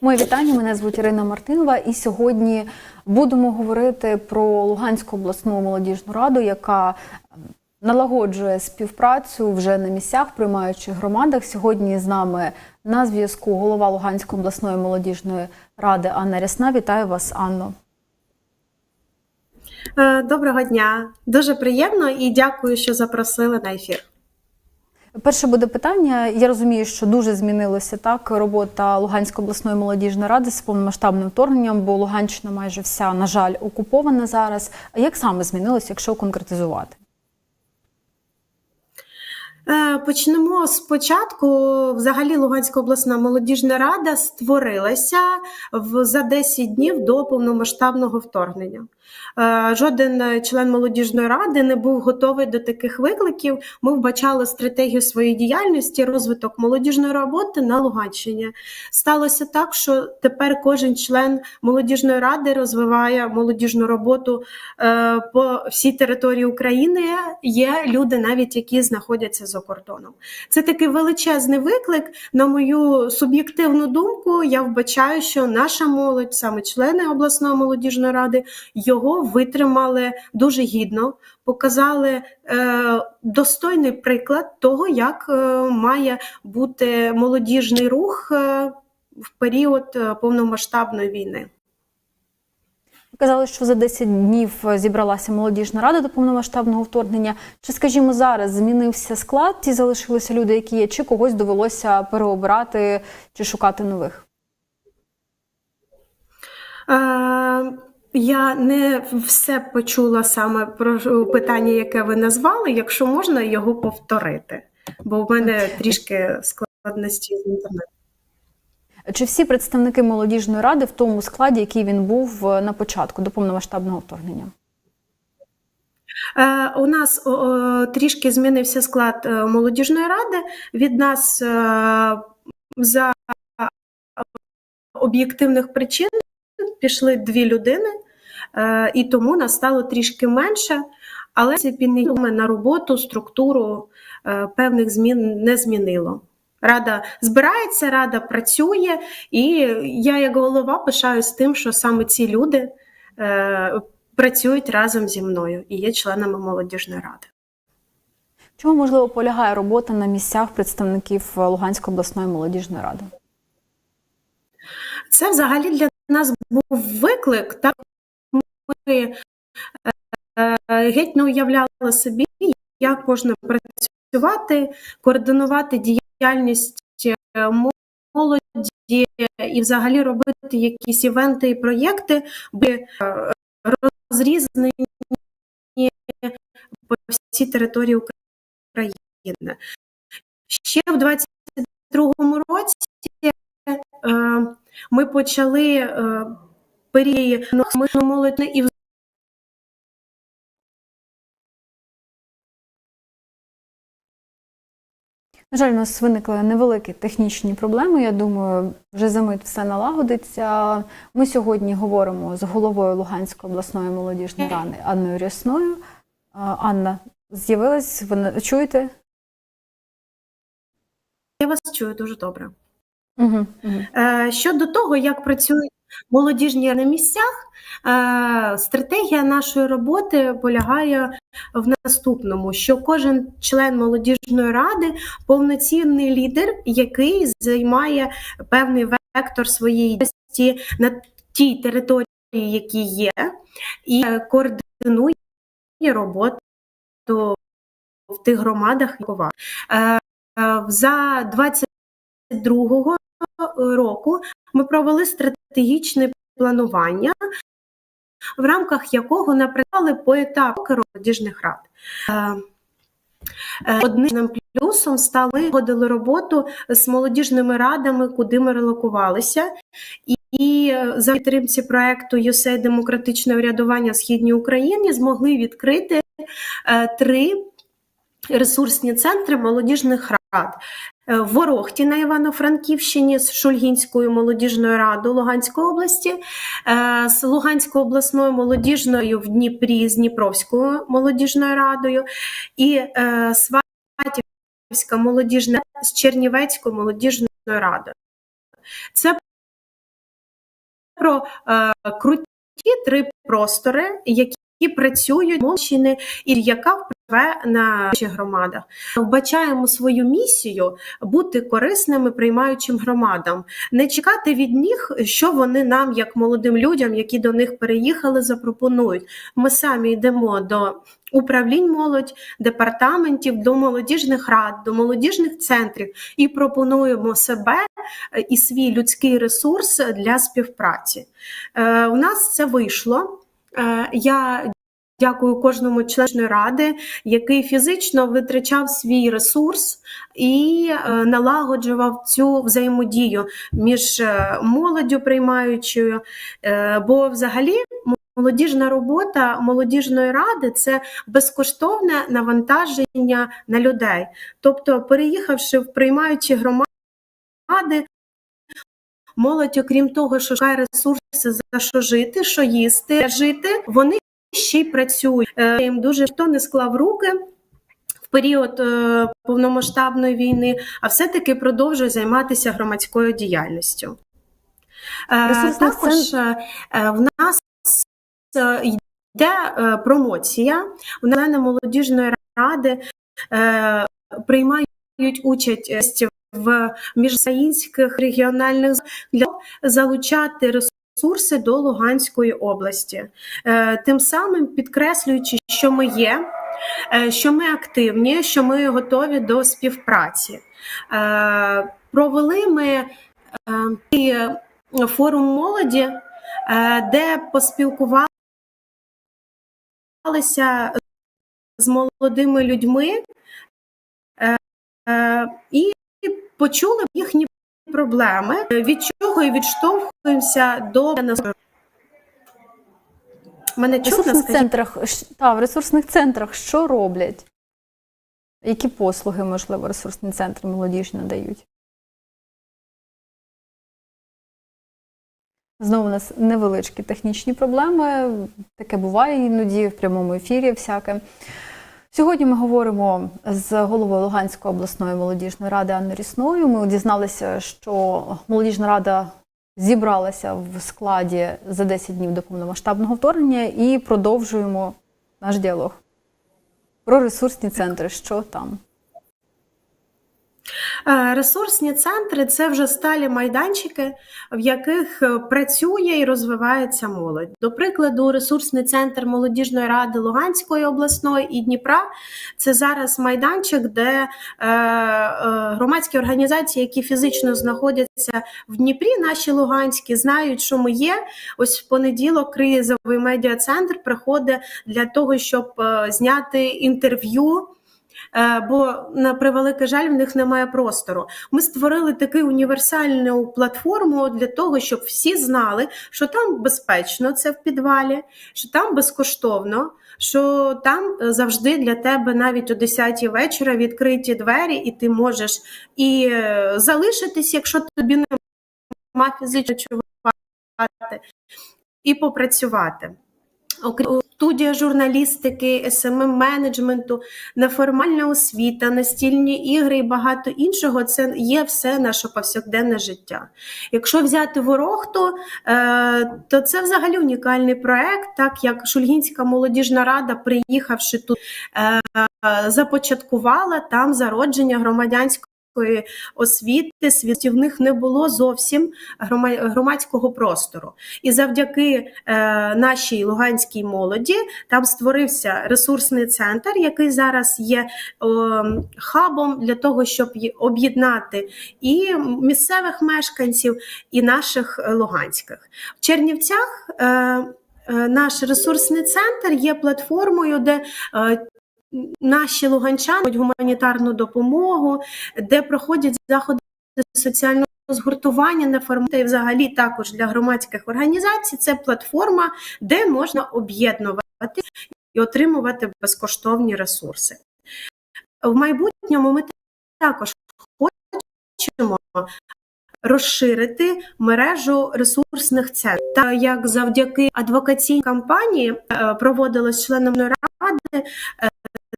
Моє вітання. Мене звуть Ірина Мартинова, і сьогодні будемо говорити про Луганську обласну молодіжну раду, яка ем, налагоджує співпрацю вже на місцях, в приймаючих громадах. Сьогодні з нами на зв'язку голова Луганської обласної молодіжної ради Анна Рясна. Вітаю вас, Анно. Е, Доброго дня, дуже приємно і дякую, що запросили на ефір. Перше буде питання. Я розумію, що дуже змінилася так робота Луганської обласної молодіжної ради з повномасштабним вторгненням, бо Луганщина майже вся, на жаль, окупована зараз. А як саме змінилося, якщо конкретизувати? Е, Почнемо спочатку. Взагалі, Луганська обласна молодіжна рада створилася в за 10 днів до повномасштабного вторгнення. Е, Жоден член молодіжної ради не був готовий до таких викликів. Ми вбачали стратегію своєї діяльності, розвиток молодіжної роботи на Луганщині. Сталося так, що тепер кожен член молодіжної ради розвиває молодіжну роботу е, по всій території України. Є люди, навіть які знаходяться за кордоном. Це такий величезний виклик. На мою суб'єктивну думку, я вбачаю, що наша молодь, саме члени обласної молодіжної ради, його витримали дуже гідно, показали е, достойний приклад того, як е, має бути молодіжний рух е, в період е, повномасштабної війни. Казали, що за 10 днів зібралася молодіжна рада до повномасштабного вторгнення. Чи, скажімо, зараз змінився склад? Ті залишилися люди, які є, чи когось довелося переобирати чи шукати нових? Е, Я не все почула саме про питання, яке ви назвали. Якщо можна його повторити, бо в мене трішки складності з інтернетом. Чи всі представники молодіжної ради в тому складі, який він був на початку до повномасштабного вторгнення? Е, У нас трішки змінився склад е, молодіжної ради. Від нас е, за об'єктивних причин пішли дві людини, е, і тому нас стало трішки менше. Але це на роботу, структуру е, певних змін не змінило. Рада збирається, рада працює, і я, як голова, пишаюсь тим, що саме ці люди е, працюють разом зі мною і є членами молодіжної ради. Чому можливо полягає робота на місцях представників Луганської обласної молодіжної ради? Це взагалі для нас був виклик. Так е, е, геть не уявляли собі, як можна працювати, координувати діяльність е, молоді і взагалі робити якісь івенти і проєкти, би е, розрізані по всій території України. Ще в 22-му році е, ми почали е, період молодь не і в На жаль, у нас виникли невеликі технічні проблеми. Я думаю, вже за мить все налагодиться. Ми сьогодні говоримо з головою Луганської обласної молодіжної ради Анною Рясною. Анна, з'явилась, ви чуєте? я вас чую дуже добре. Угу, угу. Е, Щодо того, як працюють молодіжні на місцях, е, стратегія нашої роботи полягає в наступному: що кожен член молодіжної ради повноцінний лідер, який займає певний вектор своєї діяльності на тій території, які є, і координує роботу в тих громадах. Е, За 22 року ми провели стратегічне планування, в рамках якого напрацювали по етапу молодіжних рад. Е, е, Одним плюсом стали годили роботу з молодіжними радами, куди ми релокувалися. І, е, за підтримці проекту «ЮСЕЙ демократичне урядування східній Україні змогли відкрити три ресурсні центри молодіжних рад. Е, В Ворохті на Івано-Франківщині з Шульгінською молодіжною радою Луганської області, е, з Луганською обласною молодіжною в Дніпрі з Дніпровською молодіжною радою. І е, Сватівська молодіжна з Чернівецькою молодіжною радою. Це про круті три простори, які працюють Молщини і яка впливає на наші громадах. Вбачаємо свою місію бути корисними приймаючим громадам, не чекати від них, що вони нам, як молодим людям, які до них переїхали, запропонують. Ми самі йдемо до управлінь молодь, департаментів, до молодіжних рад, до молодіжних центрів і пропонуємо себе е, і свій людський ресурс для співпраці. Е, У нас це вийшло. Е, Я дякую кожному члену ради, який фізично витрачав свій ресурс і е, налагоджував цю взаємодію між е, молоддю приймаючою. Е, Бо взагалі молодіжна робота молодіжної ради це безкоштовне навантаження на людей. Тобто, переїхавши в приймаючі громади, молодь, окрім того, що шукає ресурси за що жити, що їсти, жити, вони ще й працюють. Е, Їм дуже ніхто не склав руки. В період е, повномасштабної війни, а все-таки продовжує займатися громадською діяльністю. Е, Ресурсний Також в нас йде промоція. У члени молодіжної ради приймають участь в міжукраїнських регіональних для залучати ресурси до Луганської області, Е, тим самим підкреслюючи, що ми є, е, що ми активні, що ми готові до співпраці. Е, Провели ми форум молоді, де поспілкувалися з молодими людьми і почули їхні проблеми, від чого і відштовхуємося до мене чутно, ресурсних центрах, та, в ресурсних центрах що роблять? Які послуги, можливо, ресурсні центри молодіжні надають? Знову у нас невеличкі технічні проблеми. Таке буває іноді в прямому ефірі всяке. Сьогодні ми говоримо з головою Луганської обласної молодіжної ради Анною Рісною. Ми дізналися, що молодіжна рада зібралася в складі за 10 днів до повномасштабного вторгнення і продовжуємо наш діалог. Про ресурсні центри, що там? Е, Ресурсні центри це вже сталі майданчики, в яких е, працює і розвивається молодь. До прикладу, ресурсний центр молодіжної ради Луганської обласної і Дніпра це зараз майданчик, де е, громадські організації, які фізично знаходяться в Дніпрі, наші Луганські, знають, що ми є. Ось в понеділок кризовий медіа-центр приходить для того, щоб зняти інтерв'ю. Е, Бо на превеликий жаль, в них немає простору. Ми створили таку універсальну платформу для того, щоб всі знали, що там безпечно, це в підвалі, що там безкоштовно, що там е, завжди для тебе навіть о 10 вечора відкриті двері, і ти можеш і е, залишитись, якщо тобі немає фізично чувати, і попрацювати. Окрім студія журналістики, СММ менеджменту, неформальна освіта, настільні ігри і багато іншого це є все наше повсякденне життя. Якщо взяти ворохту, е, то це взагалі унікальний проект, так як Шульгінська молодіжна рада, приїхавши тут, е, започаткувала там зародження громадянського освіти, світів них не було зовсім громадського простору. І завдяки е, нашій луганській молоді там створився ресурсний центр, який зараз є о, хабом для того, щоб об'єднати і місцевих мешканців, і наших е, луганських. В Чернівцях е, е, наш ресурсний центр є платформою, де е, Наші луганчани гуманітарну допомогу, де проходять заходи соціального згуртування на форматі і взагалі також для громадських організацій. Це платформа, де можна об'єднувати і отримувати безкоштовні ресурси. В майбутньому ми також хочемо розширити мережу ресурсних центрів. Так як завдяки адвокаційній кампанії е, проводилась членом ради е,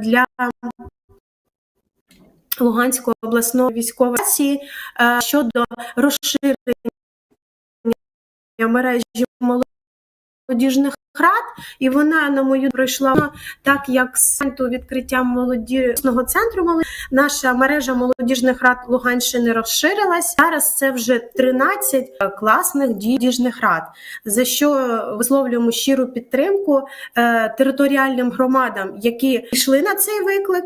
для Луганської обласної військової е, щодо розширення мережі молодіжних рад, і вона, на мою пройшла так, як з моменту відкриття молодіжного центру наша мережа молодіжних рад Луганщини розширилась. Зараз це вже 13 класних молодіжних рад, за що висловлюємо щиру підтримку е, територіальним громадам, які йшли на цей виклик,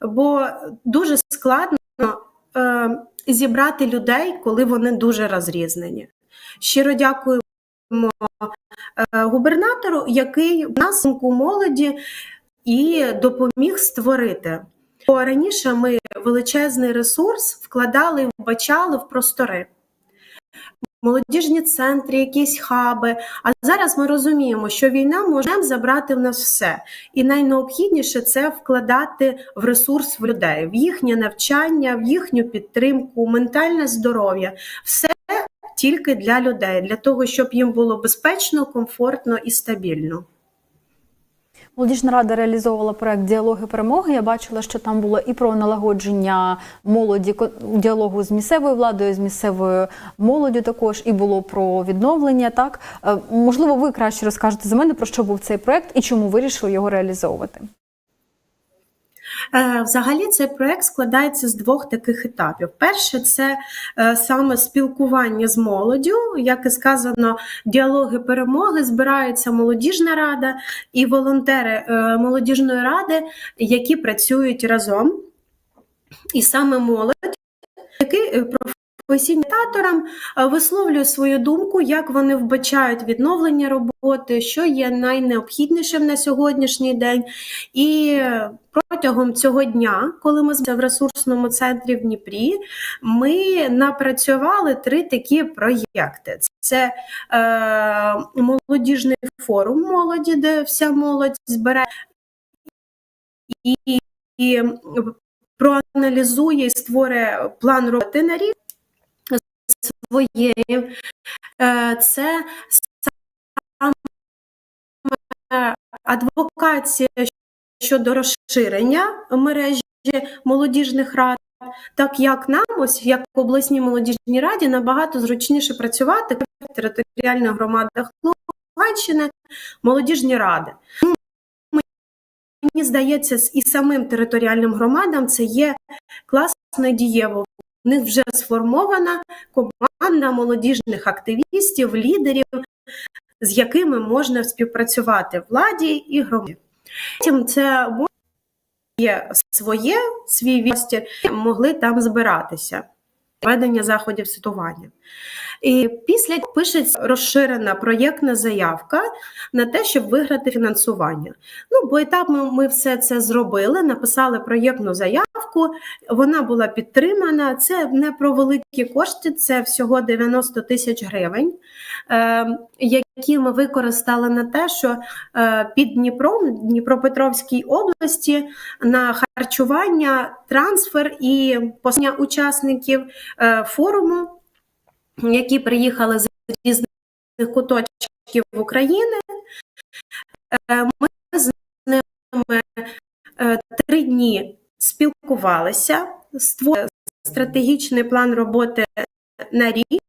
бо дуже складно е, зібрати людей, коли вони дуже розрізнені. Щиро дякуємо е, губернатору, який в нас думку молоді і допоміг створити. Бо раніше ми величезний ресурс вкладали, вбачали в простори. Молодіжні центри, якісь хаби. А зараз ми розуміємо, що війна може забрати в нас все. І найнеобхідніше це вкладати в ресурс в людей, в їхнє навчання, в їхню підтримку, ментальне здоров'я. Все тільки для людей, для того, щоб їм було безпечно, комфортно і стабільно. Молодіжна рада реалізовувала проект Діалоги перемоги. Я бачила, що там було і про налагодження молоді діалогу з місцевою владою, з місцевою молоддю також, і було про відновлення. Так Е, можливо, ви краще розкажете за мене про що був цей проект і чому вирішили його реалізовувати. Е, Взагалі, цей проект складається з двох таких етапів. Перше, це е, саме спілкування з молоддю. Як і сказано, діалоги перемоги збирається молодіжна рада і волонтери е, молодіжної ради, які працюють разом. І саме молодь, який е, професійним таторам е, висловлює свою думку, як вони вбачають відновлення роботи, що є найнеобхіднішим на сьогоднішній день. І протягом цього дня, коли ми в ресурсному центрі в Дніпрі, ми напрацювали три такі проєкти: це е, молодіжний форум молоді, де вся молодь збере. І, і проаналізує і створює план роботи на рік своєї. Е, Це саме адвокація щодо розширення мережі молодіжних рад. Так як нам, ось як в обласній молодіжній раді, набагато зручніше працювати в територіальних громадах Луганщини, молодіжні ради. Мені здається, і самим територіальним громадам це є класно дієво. В них вже сформована команда молодіжних активістів, лідерів, з якими можна співпрацювати владі і громаді. Потім це є своє, свій вістір, могли там збиратися. Ведення заходів ситуування. І після пишеться розширена проєктна заявка на те, щоб виграти фінансування. Ну, бо етапно ми все це зробили, написали проєктну заявку, вона була підтримана. Це не про великі кошти, це всього 90 тисяч гривень, е, які ми використали на те, що е, під Дніпром, Дніпропетровській області на харчування, трансфер і послання учасників е, форуму, які приїхали з різних куточків України. Е, Ми з ними три дні спілкувалися, створили стратегічний план роботи на рік,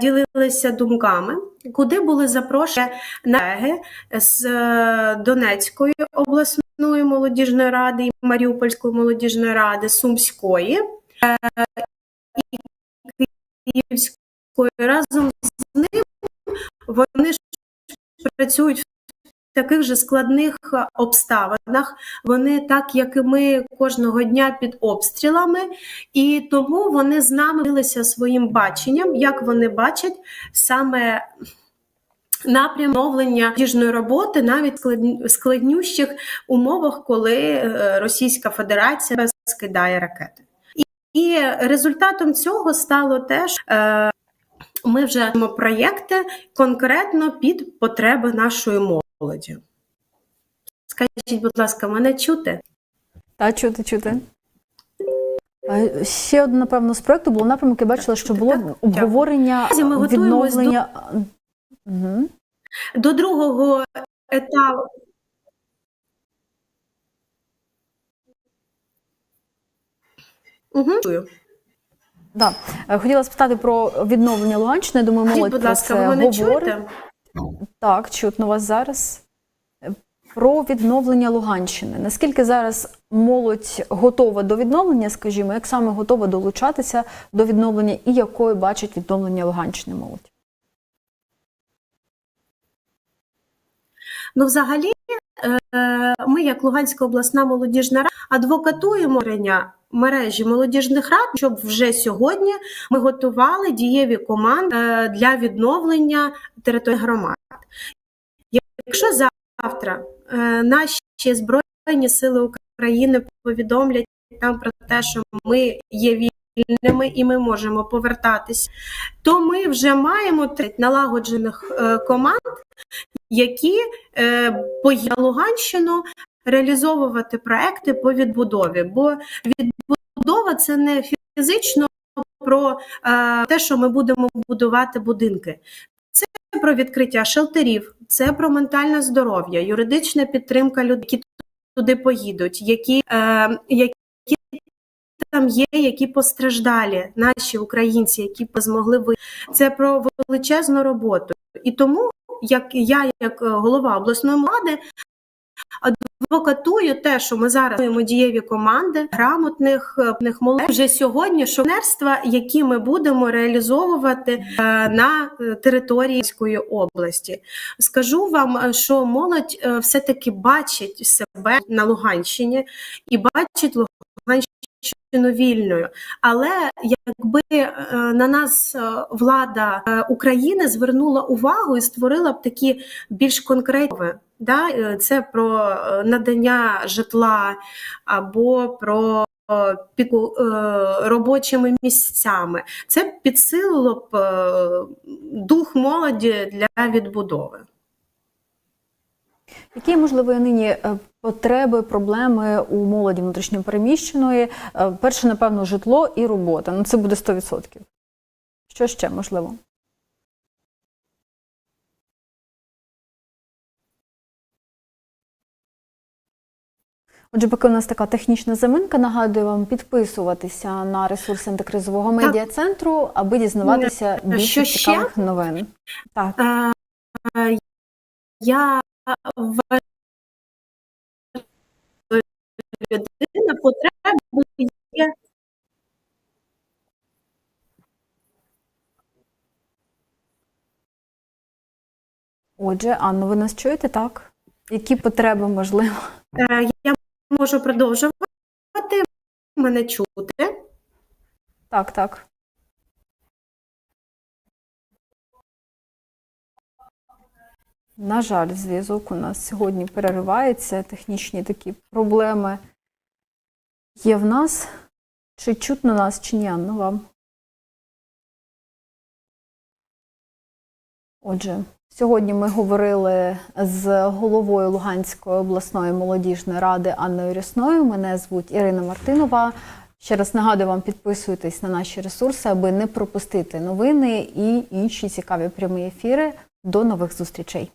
ділилися думками, куди були запрошені колеги з е, Донецької обласної молодіжної ради і Маріупольської молодіжної ради, Сумської е, і Київської. Разом з ним вони ж працюють таких же складних е, обставинах. Вони, так як і ми, кожного дня під обстрілами, і тому вони з нами ділилися своїм баченням, як вони бачать саме. Напрям оновлення діжної роботи навіть в складнющих умовах, коли е, Російська Федерація скидає ракети. І, результатом цього стало теж е, ми вже маємо проєкти конкретно під потреби нашої молоді. Скажіть, будь ласка, мене чути? Та чути, чути. Ще один, напевно, з проекту було напрямок, я бачила, що було Так, так. обговорення ми до- відновлення. Угу. До другого етапу. Угу. Да. Е, Хотіла спитати про відновлення Луганщини. Думаю, молодь будь про ласка, це ви мене говорить. чуєте? Так, чутно вас зараз. Про відновлення Луганщини. Наскільки зараз молодь готова до відновлення, скажімо, як саме готова долучатися до відновлення і якою бачить відновлення Луганщини молодь? Ну, взагалі, е, ми, як Луганська обласна молодіжна рада, адвокатуємо мережі молодіжних рад, щоб вже сьогодні ми готували дієві команди е, для відновлення території громад. Якщо завтра е, наші збройні сили України повідомлять нам про те, що ми є вільними і ми можемо повертатись, то ми вже маємо 30 налагоджених е, команд, які е, поїдуть на Луганщину реалізовувати проекти по відбудові. Бо відбудова це не фізично про е, те, що ми будемо будувати будинки. Це про відкриття шелтерів, це про ментальне здоров'я, юридична підтримка людей, які туди поїдуть, які, е, які там є, які постраждалі, наші українці, які змогли ви. Це про величезну роботу. І тому, як я, як е, голова обласної влади, адвокатую те, що ми зараз маємо дієві команди грамотних е, молодь вже сьогодні шовнерства, які ми будемо реалізовувати е, на території області. Скажу вам, що молодь е, все-таки бачить себе на Луганщині і бачить Луганщину вільною. Але якби е, на нас е, влада е, України звернула увагу і створила б такі більш конкретні, да, це про надання житла або про е, робочими місцями, це підсилило б дух молоді для відбудови. Які, можливо, нині е, потреби, проблеми у молоді внутрішньопереміщеної? Е, Перше, напевно, житло і робота. Ну, це буде 100%. Що ще можливо? Отже, поки у нас така технічна заминка, нагадую вам підписуватися на ресурси антикризового медіа центру, аби дізнаватися більше цікавих новин. Так. Е, е, Я людина потреби є Отже, Анно, ви нас чуєте, так? Які потреби можливо? Е, Я можу продовжувати мене чути. Так, так. На жаль, зв'язок у нас сьогодні переривається. Технічні такі проблеми є в нас. Чи чутно нас, чи ні, Анна, вам? Отже, сьогодні ми говорили з головою Луганської обласної молодіжної ради Анною Рясною. Мене звуть Ірина Мартинова. Ще раз нагадую вам, підписуйтесь на наші ресурси, аби не пропустити новини і інші цікаві прямі ефіри. До нових зустрічей.